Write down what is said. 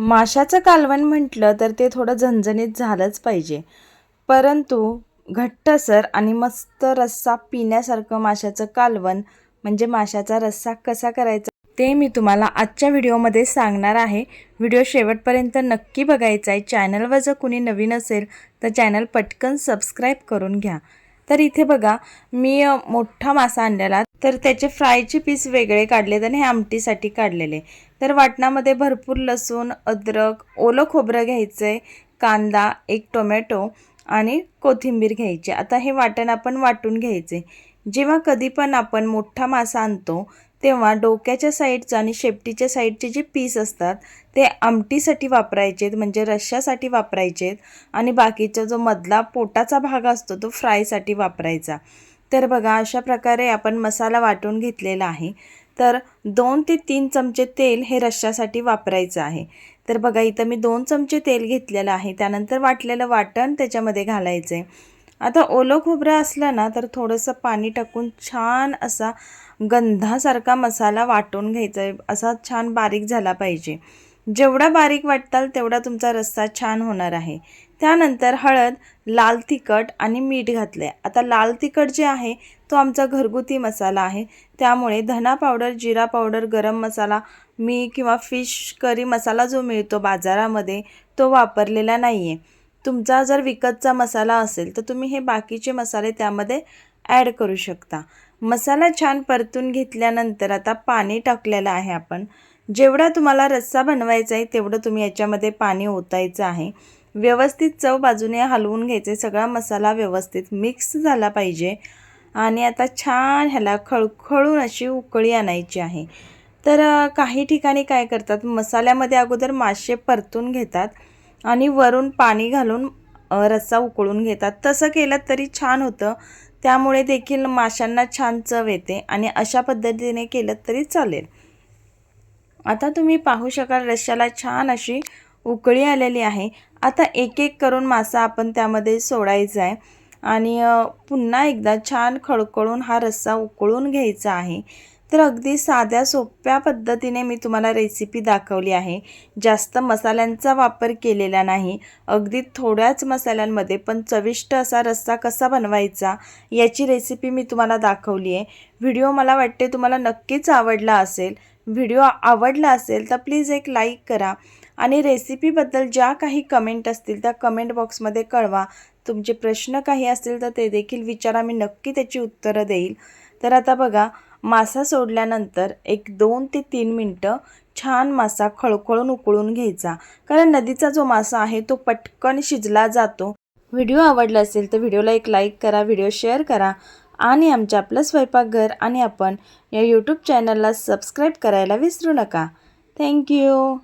माशाचं कालवण म्हटलं तर ते थोडं झणझणीत झालंच पाहिजे. परंतु घट्टसर आणि मस्त रस्सा पिण्यासारखं माशाचं कालवण म्हणजे माशाचा रस्सा कसा करायचा ते मी तुम्हाला आजच्या व्हिडिओमध्ये सांगणार आहे. व्हिडिओ शेवटपर्यंत नक्की बघायचा आहे. चॅनलवर जर कुणी नवीन असेल तर चॅनल पटकन सबस्क्राईब करून घ्या. तर इथे बघा मी मोठा मासा आणलेला. तर त्याचे फ्रायचे पीस वेगळे काढलेत आणि हे आमटीसाठी काढलेले. तर वाटणामध्ये भरपूर लसूण अद्रक ओलं खोबरं घ्यायचं आहे कांदा एक टोमॅटो आणि कोथिंबीर घ्यायची. आता हे वाटण आपण वाटून घ्यायचे. जेव्हा कधी पण आपण मोठा मासा आणतो तेव्हा डोक्याच्या साईडचं आणि शेपटीच्या साईडचे जे पीस असतात ते आमटीसाठी वापरायचेत म्हणजे रश्श्यासाठी वापरायचेत आणि बाकीचा जो मधला पोटाचा भाग असतो तो फ्रायसाठी वापरायचा. तर बघा अशा प्रकारे आपण मसाला वाटून घेतलेला आहे. तर दोन ते तीन चमचे तेल हे रश्श्यासाठी वापरायचं आहे. तर बघा इथं मी दोन चमचे तेल घेतलेलं आहे. त्यानंतर वाटलेलं वाटण त्याच्यामध्ये घालायचं आहे आता ओलं खोबरं असलं ना तर थोडंसं पाणी टाकून छान असा गंधासारखा मसाला वाटून घ्यायचा आहे. असा छान बारीक झाला पाहिजे. जेवढा बारीक वाटताल तेवढा तुमचा रस्सा छान होणार आहे. त्यानंतर हळद लाल तिखट आणि मीठ घातलं आहे आता लाल तिखट जे आहे तो आमचा घरगुती मसाला आहे. त्यामुळे धना पावडर जिरा पावडर गरम मसाला मी किंवा फिश करी मसाला जो मिळतो बाजारामध्ये तो वापरलेला नाही आहे तुमचा जर विकतचा मसाला असेल तर तुम्ही हे बाकीचे मसाले त्यामध्ये ॲड करू शकता. मसाला छान परतून घेतल्यानंतर आता पाणी टाकलेलं आहे आपण. जेवढा तुम्हाला रस्सा बनवायचा आहे तेवढं तुम्ही याच्यामध्ये पाणी ओतायचं आहे. व्यवस्थित चव बाजूने हलवून घ्यायचे. सगळा मसाला व्यवस्थित मिक्स झाला पाहिजे. आणि आता छान ह्याला खळखळून अशी उकळी आणायची आहे. तर काही ठिकाणी काय करतात? मसाल्यामध्ये अगोदर मासे परतून घेतात आणि वरून पाणी घालून रस्सा उकळून घेतात. तसं केलं तरी छान होतं. त्यामुळे देखील माशांना छान चव येते आणि अशा पद्धतीने केलं तरी चालेल. आता तुम्ही पाहू शकाल रश्श्याला छान अशी उकळी आलेली आहे. आता एक एक करून मासा आपण त्यामध्ये सोडायचा आहे. आणि पुन्हा एकदा छान खळखळून हा रस्सा उकळून घ्यायचा आहे. तर अगदी साध्या सोप्या पद्धतीने मी तुम्हाला रेसिपी दाखवली आहे. जास्त मसाल्यांचा वापर केलेला नाही. अगदी थोड्याच मसाल्यांमध्ये पण चविष्ट असा रस्सा कसा बनवायचा याची रेसिपी मी तुम्हाला दाखवली आहे. व्हिडिओ मला वाटते तुम्हाला नक्कीच आवडला असेल. व्हिडिओ आवडला असेल तर प्लीज एक लाईक करा. आणि रेसिपीबद्दल ज्या काही कमेंट असतील त्या कमेंट बॉक्समध्ये कळवा. तुमचे प्रश्न काही असतील तर ते देखील विचारा मी नक्की त्याची उत्तरं देईल. तर आता बघा मासा सोडल्यानंतर एक दोन ते तीन मिनटं छान मासा खळखळून उकळून घ्यायचा. कारण नदीचा जो मासा आहे तो पटकन शिजला जातो. व्हिडिओ आवडला असेल तर व्हिडिओला एक लाईक करा व्हिडिओ शेअर करा आणि आमच्या आपलं स्वयंपाकघर आणि आपण या यूट्यूब चॅनलला सबस्क्राईब करायला विसरू नका. थँक्यू